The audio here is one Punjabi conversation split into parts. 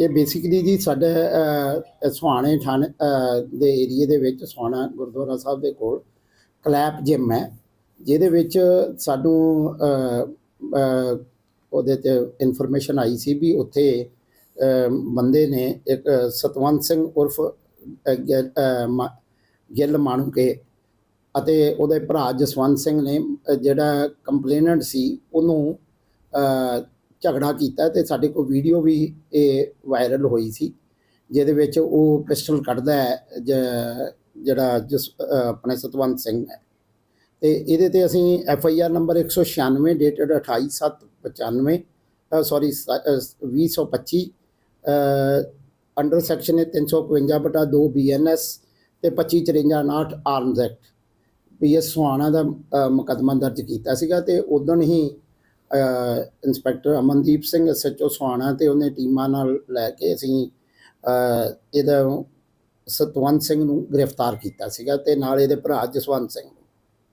ਇਹ ਬੇਸਿਕਲੀ ਜੀ ਸਾਡੇ ਅਹ, ਸੁਹਾਣੇ ਥਾਣੇ ਦੇ ਏਰੀਏ ਦੇ ਵਿੱਚ ਸੁਹਾਣਾ ਗੁਰਦੁਆਰਾ ਸਾਹਿਬ ਦੇ ਕੋਲ ਕਲੈਪ ਜਿਮ ਹੈ ਜਿਹਦੇ ਵਿੱਚ ਸਾਨੂੰ ਉਹਦੇ ਤੇ ਇਨਫੋਰਮੇਸ਼ਨ ਆਈ ਸੀ ਵੀ ਉੱਥੇ ਬੰਦੇ ਨੇ ਇੱਕ ਸਤਵੰਤ ਸਿੰਘ ਉਰਫ ਅਹ, ਗਿ- ਅਹ, ਮਾ- ਗਿੱਲ ਅਤੇ ਉਹਦੇ ਭਰਾ ਜਸਵੰਤ ਸਿੰਘ ਨੇ ਜਿਹੜਾ ਕੰਪਲੇਨੈਂਟ ਸੀ ਉਹਨੂੰ ਝਗੜਾ ਕੀਤਾ ਤੇ ਸਾਡੇ ਕੋਲ ਵੀਡੀਓ ਵੀ ਇਹ ਵਾਇਰਲ ਹੋਈ ਸੀ ਜਿਹਦੇ ਵਿੱਚ ਉਹ ਪਿਸਟਲ ਕੱਢਦਾ ਹੈ ਜ- ਜਿਹੜਾ ਜਿਸ ਆਪਣੇ ਸਤਵੰਤ ਸਿੰਘ ਹੈ। ਤੇ ਇਹਦੇ ਤੇ ਅਸੀਂ F I R number 196 dated 28/7/95 sorry 2025 under section 351 ਬਟਾ 2 ਬੀਐਨਐਸ ਤੇ 2554 ਆਰਮਜ਼ ਐਕਟ ਪੀਐਸ ਸੁਹਾਣਾ ਦਾ ਅ, ਮੁਕੱਦਮਾ ਦਰਜ ਕੀਤਾ ਸੀਗਾ ਤੇ ਉਦੋਂ ਹੀ ਇੰਸਪੈਕਟਰ ਅਮਨਦੀਪ ਸਿੰਘ ਐਸਐਚਓ ਸੁਹਾਣਾ ਤੇ ਉਹਨੇ ਟੀਮਾਂ ਨਾਲ ਲੈ ਕੇ ਅਸੀਂ ਇਹਦਾ ਸਤਵੰਤ ਸਿੰਘ ਨੂੰ ਗ੍ਰਿਫਤਾਰ ਕੀਤਾ ਸੀਗਾ ਤੇ ਨਾਲ ਇਹਦੇ ਭਰਾ ਜਸਵੰਤ ਸਿੰਘ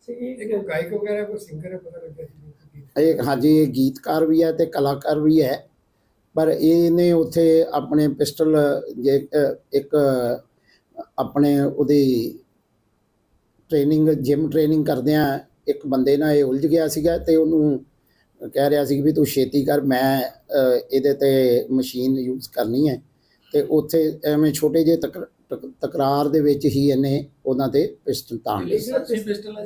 ਇੱਕ ਗਾਇਕ ਵਗੈਰਾ ਕੋਈ ਸਿੰਗਰ ਹੈ ਪਤਾ ਲੱਗਿਆ ਸੀ ਇਹ ਹਾਂਜੀ ਇਹ ਗੀਤਕਾਰ ਵੀ ਹੈ ਤੇ ਕਲਾਕਾਰ ਵੀ ਹੈ। ਪਰ ਇਹਨੇ ਉੱਥੇ ਆਪਣੇ ਪਿਸਟਲ ਜੇ ਇੱਕ ਆਪਣੇ ਉਹਦੀ ਟ੍ਰੇਨਿੰਗ ਜਿਮ ਟ੍ਰੇਨਿੰਗ ਕਰਦਿਆਂ ਇੱਕ ਬੰਦੇ ਨਾਲ ਇਹ ਉਲਝ ਗਿਆ ਸੀਗਾ ਤੇ ਉਹਨੂੰ ਕਹਿ ਰਿਹਾ ਸੀ ਵੀ ਤੂੰ ਛੇਤੀ ਕਰ, ਮੈਂ ਇਹਦੇ ਤੇ ਮਸ਼ੀਨ ਯੂਜ਼ ਕਰਨੀ ਹੈ। ਤੇ ਉੱਥੇ ਐਵੇਂ ਛੋਟੇ ਜਿਹੇ ਤਕ- ਤਕ- ਤਕਰਾਰ ਦੇ ਵਿੱਚ ਹੀ ਇਹਨੇ ਉਹਨਾਂ ਤੇ ਪਿਸਟਲ ਤਾਣ ਲਿਆ ਪਿਸਟਲ